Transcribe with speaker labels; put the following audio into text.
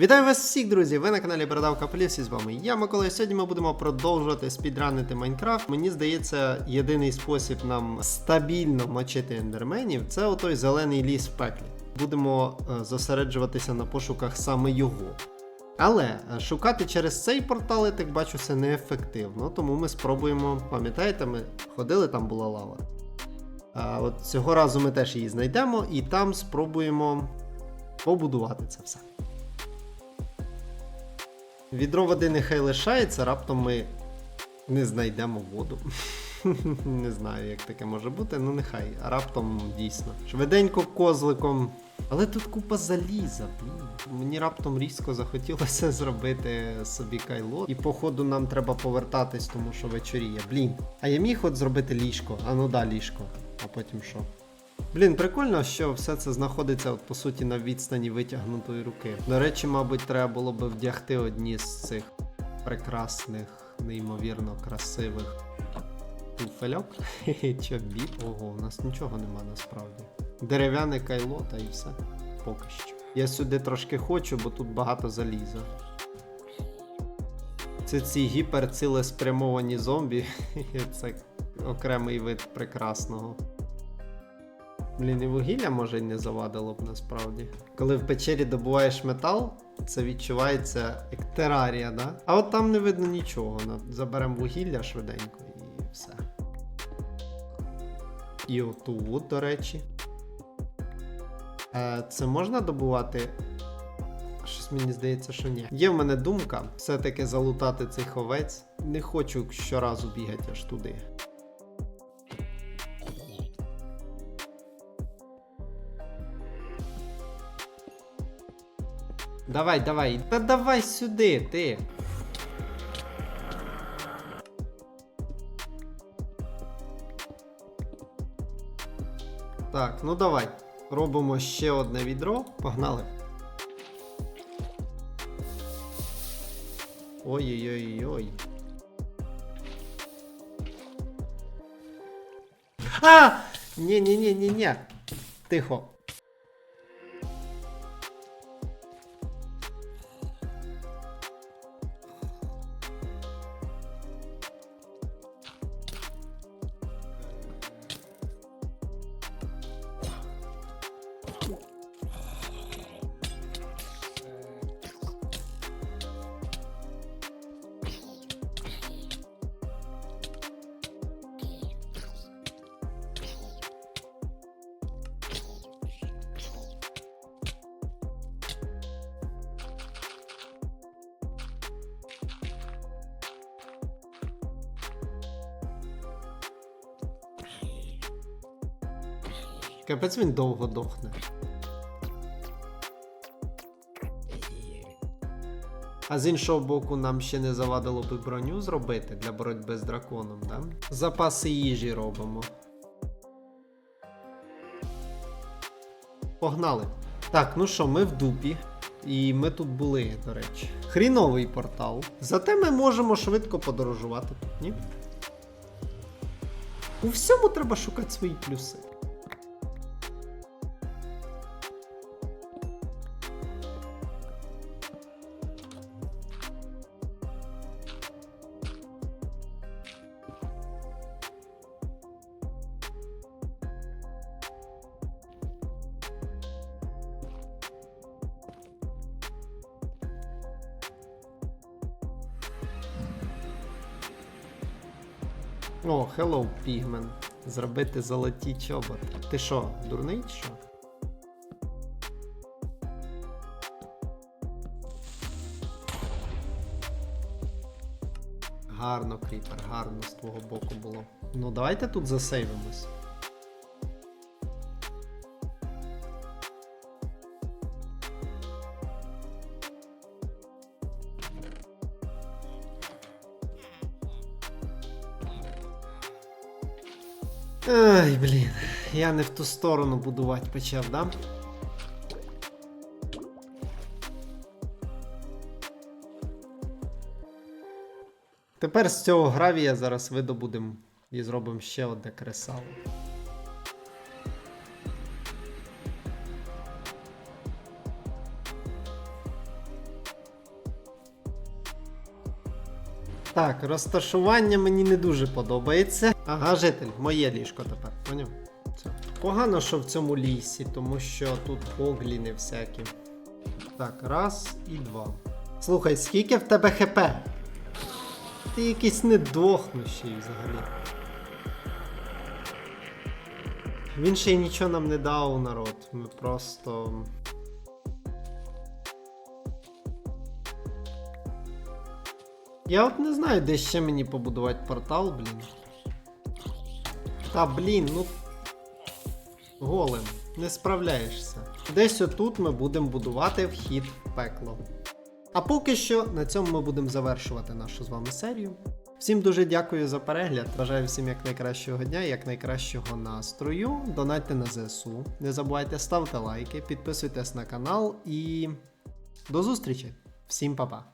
Speaker 1: Вітаю вас всіх, друзі! Ви на каналі Бородавка Плюс і з вами я Микола. І Сьогодні ми будемо продовжувати спідранити Майнкрафт. Мені здається, єдиний спосіб нам стабільно мочити ендерменів це отой зелений ліс в пеклі. Будемо е, зосереджуватися на пошуках саме його. Але е, шукати через цей портал, я так бачу, це неефективно, тому ми спробуємо. Пам'ятаєте, ми ходили, там була лава. А от цього разу ми теж її знайдемо і там спробуємо побудувати це все. Відро води нехай лишається, раптом ми не знайдемо воду. не знаю, як таке може бути, ну нехай. А раптом дійсно. Швиденько козликом. Але тут купа заліза, блін. Мені раптом різко захотілося зробити собі кайло. І походу нам треба повертатись, тому що вечоріє. Блін. А я міг от зробити ліжко. А ну да, ліжко. А потім що? Блін, прикольно, що все це знаходиться от, по суті на відстані витягнутої руки. До речі, мабуть, треба було би вдягти одні з цих прекрасних, неймовірно красивих туфельок. Чобіт. Ого, у нас нічого нема насправді. Дерев'яне кайло та і все. Поки що. Я сюди трошки хочу, бо тут багато заліза. Це ці гіперцілеспрямовані зомбі. Це окремий вид прекрасного. Блін, і вугілля може й не завадило б насправді. Коли в печері добуваєш метал, це відчувається як терарія, да? А от там не видно нічого. На- Заберемо вугілля швиденько і все. І отут, до речі. Е, це можна добувати? Щось мені здається, що ні. Є в мене думка все-таки залутати цих овець. Не хочу щоразу бігати аж туди. Давай, давай. Та давай сюди, ти. Так, ну давай. Робимо ще одне відро. Погнали. Ой-ой-ой-ой. А! Ні-ні-ні-ні-ні. Тихо. Капець він довго дохне. А з іншого боку, нам ще не завадило би броню зробити для боротьби з драконом, да? Запаси їжі робимо. Погнали. Так, ну що, ми в дупі. І ми тут були, до речі. Хріновий портал. Зате ми можемо швидко подорожувати тут, ні? У всьому треба шукати свої плюси. О, hello, Пігмен. Зробити золоті чоботи. Ти що, дурний що? Гарно, кріпер, гарно з твого боку було. Ну давайте тут засейвимось. Ай, блін, я не в ту сторону будувати почав, да? Тепер з цього гравія зараз видобудемо і зробимо ще одне кресало. Так, розташування мені не дуже подобається. Ага, житель, моє ліжко тепер, поняв? Все. Погано, що в цьому лісі, тому що тут погліни всякі. Так, раз і два. Слухай, скільки в тебе хп? Ти якийсь недохнущий взагалі. Він ще й нічого нам не дав, народ. Ми просто. Я от не знаю, де ще мені побудувати портал, блін. Та блін, ну. Голем, не справляєшся. Десь отут ми будемо будувати вхід в пекло. А поки що на цьому ми будемо завершувати нашу з вами серію. Всім дуже дякую за перегляд. Бажаю всім як найкращого дня, як найкращого настрою. Донатьте на ЗСУ. Не забувайте ставити лайки, підписуйтесь на канал і до зустрічі! Всім па-па!